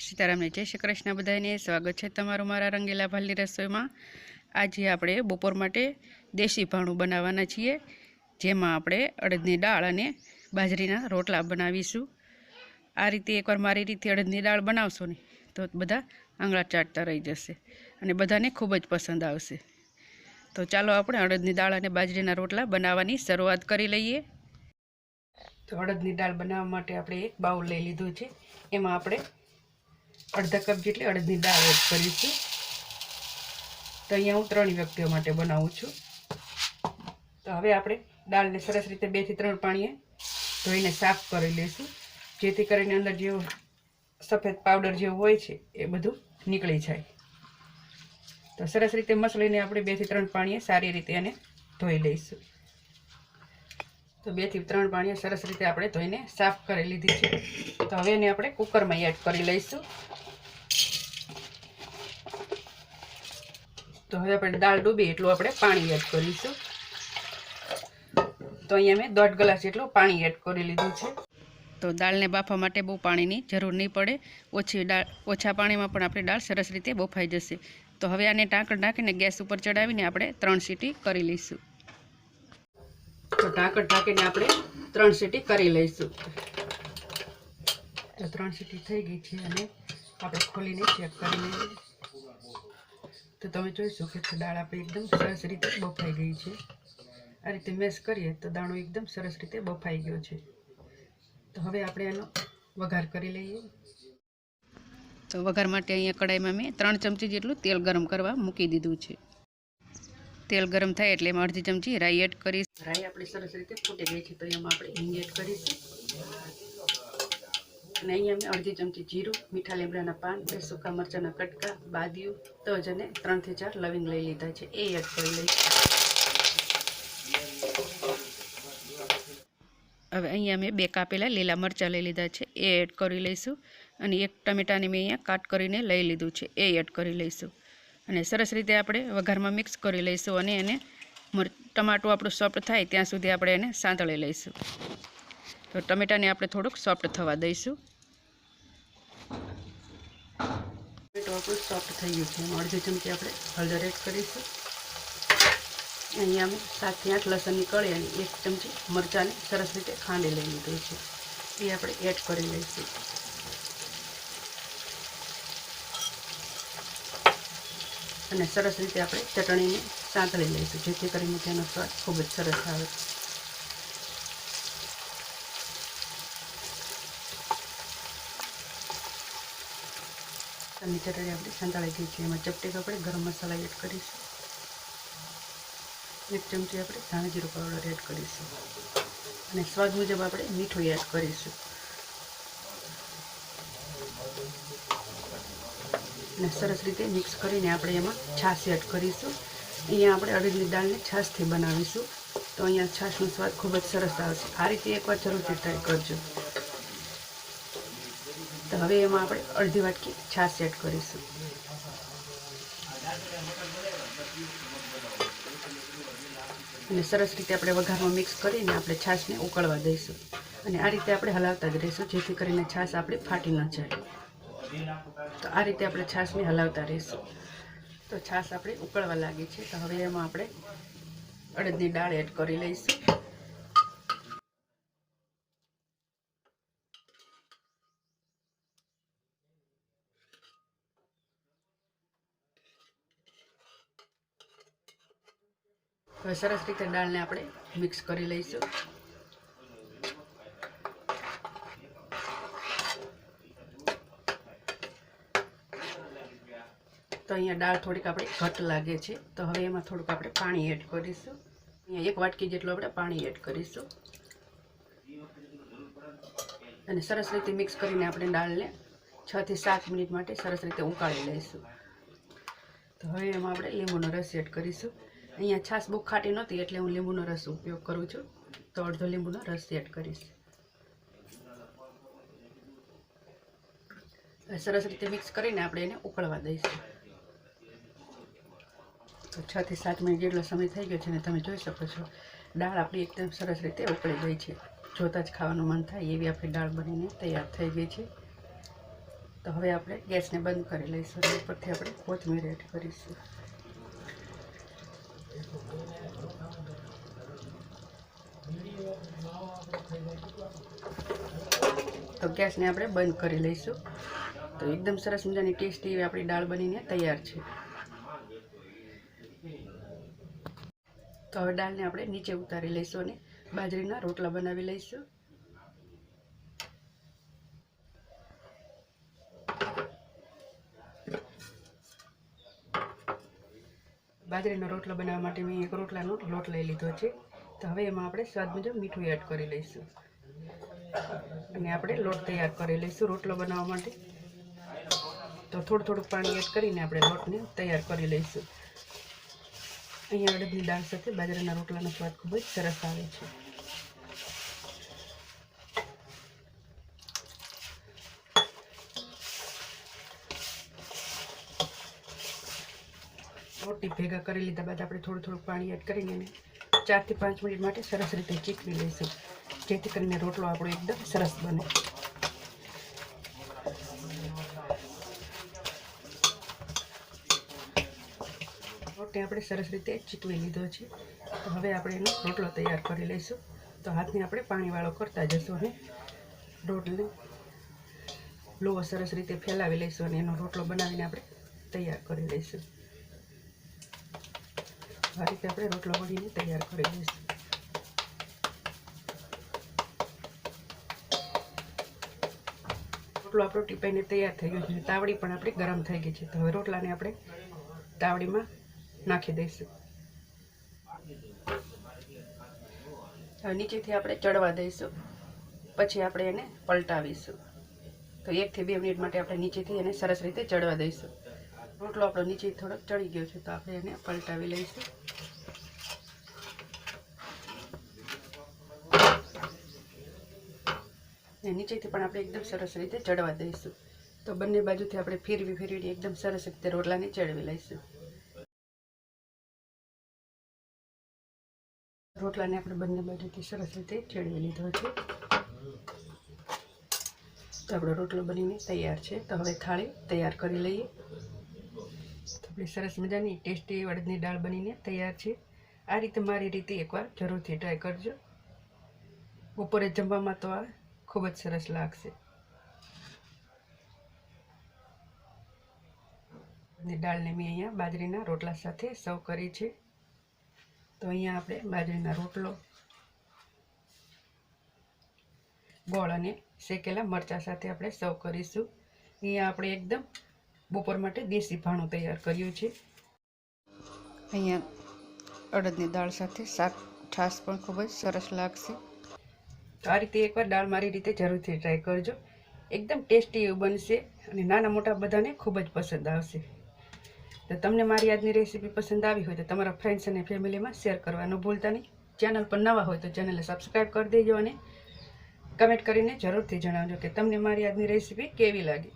સીતારામને જય શ્રી કૃષ્ણ બધાને સ્વાગત છે તમારું મારા રંગીલા ભાલની રસોઈમાં. આજે આપણે બપોર માટે દેશી ભાણું બનાવવાના છીએ, જેમાં આપણે અડદની દાળ અને બાજરીના રોટલા બનાવીશું. આ રીતે એકવાર મારી રીતે અડદની દાળ બનાવશો ને, તો બધા આંગળા ચાટતા રહી જશે અને બધાને ખૂબ જ પસંદ આવશે. તો ચાલો આપણે અડદની દાળ અને બાજરીના રોટલા બનાવવાની શરૂઆત કરી લઈએ. તો અડદની દાળ બનાવવા માટે આપણે એક બાઉલ લઈ લીધું છે. એમાં આપણે અડધા કપ જેટલી અડદની દાળ એડ કરીશું તો અહીંયા હું ત્રણ વ્યક્તિઓ માટે બનાવું છું. તો હવે આપણે દાળને સરસ રીતે બેથી ત્રણ પાણીએ ધોઈને સાફ કરી લઈશું. જેથી કરીને અંદર જેવો સફેદ પાવડર જેવું હોય છે એ બધું નીકળી જાય. તો સરસ રીતે મસળીને આપણે બેથી ત્રણ પાણીએ સારી રીતે એને ધોઈ લઈશું. તો બેથી ત્રણ પાણીઓ સરસ રીતે આપણે ધોઈને સાફ કરી લીધી છે. તો હવે એને આપણે કુકરમાં એડ કરી લઈશું. તો હવે આપણે દાળ ડૂબી એટલું આપણે પાણી એડ કરીશું. તો અહીંયા મેં દોઢ ગ્લાસ જેટલું પાણી એડ કરી લીધું છે. તો દાળને બાફવા માટે બહુ પાણીની જરૂર નહીં પડે. ઓછી દાળ, ઓછા પાણીમાં પણ આપણી દાળ સરસ રીતે બફાઈ જશે. તો હવે આને ટાંકણ નાખીને ગેસ ઉપર ચડાવીને આપણે ત્રણ સીટી કરી લઈશું. તો ઢાંકણ ઢાંકીને આપણે ત્રણ સીટી કરી લઈશું. તો ત્રણ સીટી થઈ ગઈ છે અને આપણે ખોલીને ચેક કરી લઈએ તો તમે જોઈશું કે દાળ આપણી એકદમ સરસ રીતે બફાઈ ગઈ છે. આ રીતે મેશ કરીએ તો દાણો એકદમ સરસ રીતે બફાઈ ગયો છે. તો હવે આપણે એનો વઘાર કરી લઈએ. તો વઘાર માટે અહીંયા કડાઈમાં મેં ત્રણ ચમચી જેટલું તેલ ગરમ કરવા મૂકી દીધું છે. તેલ ગરમ થાય એટલે એમાં અડધી ચમચી રાઈ એડ કરીશ. રાઈ આપણી સરસ રીતે ફૂટી ગઈ છે તો એમાં આપણે હિંગ એડ કરીશું. અને અહીંયા અમે અડધી ચમચી જીરું, મીઠા લીમડાના પાન, બે સૂકા મરચાંના કટકા, બાદિયું, તજ અને ત્રણથી ચાર લવિંગ લઈ લીધા છે. એ એડ કરી લઈશું. હવે અહીંયા મેં બે કાપેલા લીલા મરચાં લઈ લીધા છે. એ એડ કરી લઈશું. અને એક ટમેટાને મેં અહીંયા કાટ કરીને લઈ લીધું છે. એ એડ કરી લઈશું. અને સરસ રીતે આપણે વઘારમાં મિક્સ કરી લઈશું અને એને ટમાટું આપણું સોફ્ટ થાય ત્યાં સુધી આપણે એને સાંતળી લઈશું. તો ટમેટાને આપણે થોડુંક સોફ્ટ થવા દઈશું. ટમેટું આપણું સોફ્ટ થઈ ગયું છે. અડધી ચમચી આપણે હળદર એડ કરીશું. અહીંયા અમે સાતથી આઠ લસણની કળી અને એક ચમચી મરચાંને સરસ રીતે ખાંડી લઈ લીધું છે. એ આપણે એડ કરી લઈશું. અને સરસ રીતે આપણે ચટણીને સાંતળી લઈશું, જેથી કરીને તેનો સ્વાદ ખૂબ જ સરસ આવે. અને ચટણી આપણે સાંતળી ગઈ છે એમાં ચપટી આપણે ગરમ મસાલા એડ કરીશું. એક ચમચી આપણે ધાણા જીરું પાવડર એડ કરીશું. અને સ્વાદ મુજબ આપણે મીઠું એડ કરીશું. અને સરસ રીતે મિક્સ કરીને આપણે એમાં છાશ એડ કરીશું. અહીંયા આપણે અડદની દાળને છાશથી બનાવીશું. તો અહીંયા છાશનો સ્વાદ ખૂબ જ સરસ આવશે આ રીતે એકવાર જરૂરથી ટ્રાય કરજો. તો હવે એમાં આપણે અડધી વાટકી છાશ એડ કરીશું. અને સરસ રીતે આપણે વઘારમાં મિક્સ કરીને આપણે છાશને ઉકળવા દઈશું. અને આ રીતે આપણે હલાવતા જ રહીશું, જેથી કરીને છાશ આપણી ફાટી ન જાય. તો આ રીતે આપણે છાશને હલાવતા રહીશું. તો છાશ આપણે ઉકળવા લાગી છે. તો હવે એમાં આપણે અડદની દાળ એડ કરી લઈશું. સરસ રીતે દાળને આપણે મિક્સ કરી લઈશું. તો અહીંયા દાળ થોડીક આપણે ઘટ લાગે છે. તો હવે એમાં થોડુંક આપણે પાણી એડ કરીશું. અહીંયા એક વાટકી જેટલું આપણે પાણી એડ કરીશું. અને સરસ રીતે મિક્સ કરીને આપણે દાળને છ થી સાત મિનિટ માટે સરસ રીતે ઉકાળી લઈશું. તો હવે એમાં આપણે લીંબુનો રસ એડ કરીશું. અહીંયા છાશ બહુ ખાટી નહોતી એટલે હું લીંબુનો રસ ઉપયોગ કરું છું. તો અડધો લીંબુનો રસ એડ કરીશ. સરસ રીતે મિક્સ કરીને આપણે એને ઉકળવા દઈશું. તો છ થી સાત મિનિટ જેટલો સમય થઈ ગયો છે ને તમે જોઈ શકો છો. દાળ આપણી એકદમ સરસ રીતે ઉકળી ગઈ છે. જોતાં જ ખાવાનું મન થાય એવી આપણી દાળ બનીને તૈયાર થઈ ગઈ છે. તો હવે આપણે ગેસને બંધ કરી લઈશું અને ઉપરથી આપણે કોથમીર એડ કરીશું. તો ગેસને આપણે બંધ કરી લઈશું. તો એકદમ સરસ મજાની ટેસ્ટી એવી આપણી દાળ બનીને તૈયાર છે. તો હવે દાળને આપણે નીચે ઉતારી લઈશું અને બાજરીના રોટલા બનાવી લઈશું. બાજરીનો રોટલો બનાવવા માટે મેં એક રોટલાનો લોટ લઈ લીધો છે. તો હવે એમાં આપણે સ્વાદ મુજબ મીઠું એડ કરી લઈશું. અને આપણે લોટ તૈયાર કરી લઈશું રોટલો બનાવવા માટે. તો થોડું થોડું પાણી એડ કરીને આપણે લોટને તૈયાર કરી લઈશું. અહીંયા અડદની દાળ સાથે બાજરાના રોટલાનો સ્વાદ ખૂબ જ સરસ આવે છે. રોટી ભેગા કરી લીધા બાદ આપણે થોડું થોડું પાણી એડ કરીને એને ચારથી પાંચ મિનિટ માટે સરસ રીતે ચીકવી લઈશું. જેથી કરીને રોટલો આપણો એકદમ સરસ બને. રોટને આપણે સરસ રીતે ચીકવી લીધો છે. તો હવે આપણે એનો રોટલો તૈયાર કરી લઈશું. તો હાથને આપણે પાણીવાળો કરતા જશું અને રોટને લોહો સરસ રીતે ફેલાવી લઈશું અને એનો રોટલો બનાવીને આપણે તૈયાર કરી લઈશું. આ રીતે આપણે રોટલો વળીને તૈયાર કરી લઈશું. રોટલો આપણો ટીપાઈને તૈયાર થઈ ગયો છે તાવડી પણ આપણી ગરમ થઈ ગઈ છે. તો હવે રોટલાને આપણે તાવડીમાં નાખી દઈશું. નીચેથી આપણે ચડવા દઈશું. પછી આપણે એને પલટાવીશું. તો એકથી બે મિનિટ માટે આપણે નીચેથી એને સરસ રીતે ચડવા દઈશું. રોટલો આપણો નીચે થોડોક ચડી ગયો છે, તો આપણે એને પલટાવી લઈશું. ને નીચેથી પણ આપણે એકદમ સરસ રીતે ચડવા દઈશું. તો બંને બાજુથી આપણે ફેરવી ફેરવીને એકદમ સરસ રીતે રોટલાને ચડવી લઈશું. રોટલાને આપણે બંને બાજુથી સરસ રીતે ચડવી લીધો છે. તો આપણો રોટલો બનીને તૈયાર છે. તો હવે થાળી તૈયાર કરી લઈએ. તો સરસ મજાની ટેસ્ટી અડદની દાળ બનીને તૈયાર છે. આ રીતે મારી રીતે એકવાર જરૂરથી ટ્રાય કરજો. બપોરે જમવામાં તો આ ખૂબ જ સરસ લાગશે. અને દાળને મેં અહીંયા બાજરીના રોટલા સાથે સર્વ કરી છે. તો અહીંયા આપણે બાજરીના રોટલો, ગોળ અને શેકેલા મરચાં સાથે આપણે સર્વ કરીશું. અહીંયા આપણે એકદમ બપોર માટે દેશી ભાણું તૈયાર કર્યું છે. અહીંયા અડદની દાળ સાથે શાક છાશ પણ ખૂબ જ સરસ લાગશે. તો આ રીતે એકવાર દાળ મારી રીતે જરૂરથી ટ્રાય કરજો. એકદમ ટેસ્ટી એવું બનશે અને નાના મોટા બધાને ખૂબ જ પસંદ આવશે. તો તમને મારી આજની રેસીપી પસંદ આવી હોય તો તમારા ફ્રેન્ડ્સ અને ફેમિલીમાં શેર કરવાનું ભૂલતા નહીં. ચેનલ પર નવા હોય તો ચેનલને સબસ્ક્રાઈબ કરી દેજો અને કમેન્ટ કરીને જરૂરથી જણાવજો કે તમને મારી આજની રેસીપી કેવી લાગી.